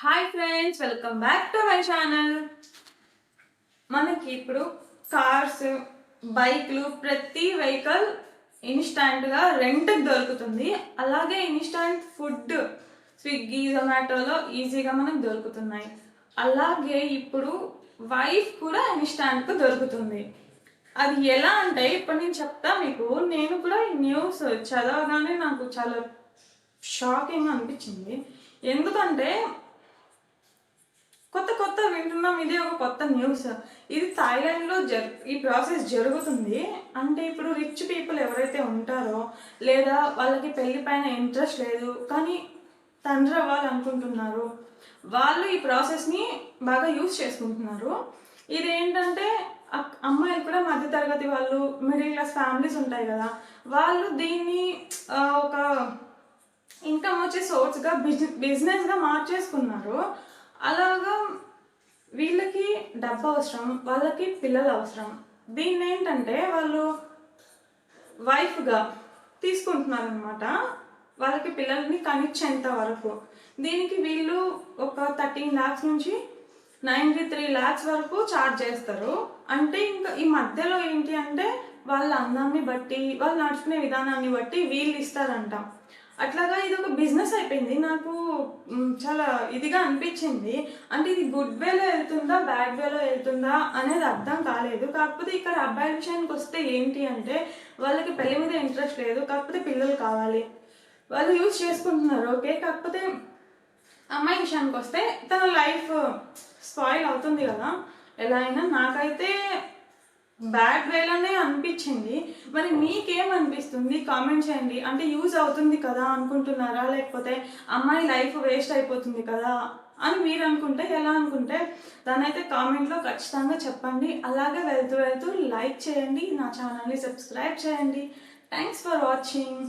Hi friends welcome back to my channel మనకి ఇప్పుడు cars బైక్లు ప్రతి వెహికల్ ఇన్స్టాంట్గా రెంట్కి దొరుకుతుంది. అలాగే ఇన్స్టాంట్ ఫుడ్ స్విగ్గీ జొమాటోలో ఈజీగా మనకు దొరుకుతున్నాయి. అలాగే ఇప్పుడు వైఫ్ కూడా ఇన్స్టాంట్కు దొరుకుతుంది. అది ఎలా అంటే ఇప్పుడు నేను చెప్తా మీకు. నేను కూడా ఈ న్యూస్ చదవగానే నాకు చాలా షాకింగ్ అనిపించింది. ఎందుకంటే ఇది ఒక కొత్త న్యూస్. ఇది థాయిలాండ్లో జరు ఈ ప్రాసెస్ జరుగుతుంది. అంటే ఇప్పుడు రిచ్ పీపుల్ ఎవరైతే ఉంటారో లేదా వాళ్ళకి పెళ్ళి పైన ఇంట్రెస్ట్ లేదు కానీ తండ్రి అవ్వాలనుకుంటున్నారు వాళ్ళు ఈ ప్రాసెస్ని బాగా యూస్ చేసుకుంటున్నారు. ఇది ఏంటంటే అమ్మాయిలు కూడా మధ్యతరగతి వాళ్ళు మిడిల్ క్లాస్ ఫ్యామిలీస్ ఉంటాయి కదా వాళ్ళు దీన్ని ఒక ఇన్కమ్ వచ్చే సోర్స్గా బిజినెస్ బిజినెస్గా మార్చేసుకున్నారు. అలాగా వీళ్ళకి డబ్బు అవసరం వాళ్ళకి పిల్లలు అవసరం. దీన్ని ఏంటంటే వాళ్ళు వైఫ్గా తీసుకుంటున్నారు అనమాట వాళ్ళకి పిల్లల్ని కనిచ్చేంత వరకు. దీనికి వీళ్ళు ఒక థర్టీన్ ల్యాక్స్ నుంచి నైంటీ త్రీ ల్యాక్స్ వరకు ఛార్జ్ చేస్తారు. అంటే ఇంకా ఈ మధ్యలో ఏంటి అంటే వాళ్ళ అందాన్ని బట్టి వాళ్ళు నడుచుకునే విధానాన్ని బట్టి వీళ్ళు ఇస్తారంట. అట్లాగా ఇది ఒక బిజినెస్ అయిపోయింది. నాకు చాలా ఇదిగా అనిపించింది. అంటే ఇది గుడ్ వేలో వెళ్తుందా బ్యాడ్ వేలో వెళ్తుందా అనేది అర్థం కాలేదు. కాకపోతే ఇక్కడ అబ్బాయిల విషయానికి వస్తే ఏంటి అంటే వాళ్ళకి పెళ్ళి మీద ఇంట్రెస్ట్ లేదు. కాకపోతే పిల్లలు కావాలి. వాళ్ళు యూజ్ చేసుకుంటున్నారు ఓకే? కాకపోతే అమ్మాయి విషయానికి వస్తే తన లైఫ్ స్పాయిల్ అవుతుంది కదా. ఎలా అయినా నాకైతే బ్యాడ్ వేలోనే అనిపించింది. మరి మీకేమనిపిస్తుంది కామెంట్ చేయండి. అంటే యూజ్ అవుతుంది కదా అనుకుంటున్నారా? లేకపోతే అమ్మాయి లైఫ్ వేస్ట్ అయిపోతుంది కదా అని మీరు అనుకుంటే ఎలా అనుకుంటే దానైతే కామెంట్లో ఖచ్చితంగా చెప్పండి. అలాగే వెళ్తూ వెళ్తూ లైక్ చేయండి. నా ఛానల్ని సబ్స్క్రైబ్ చేయండి. Thanks for watching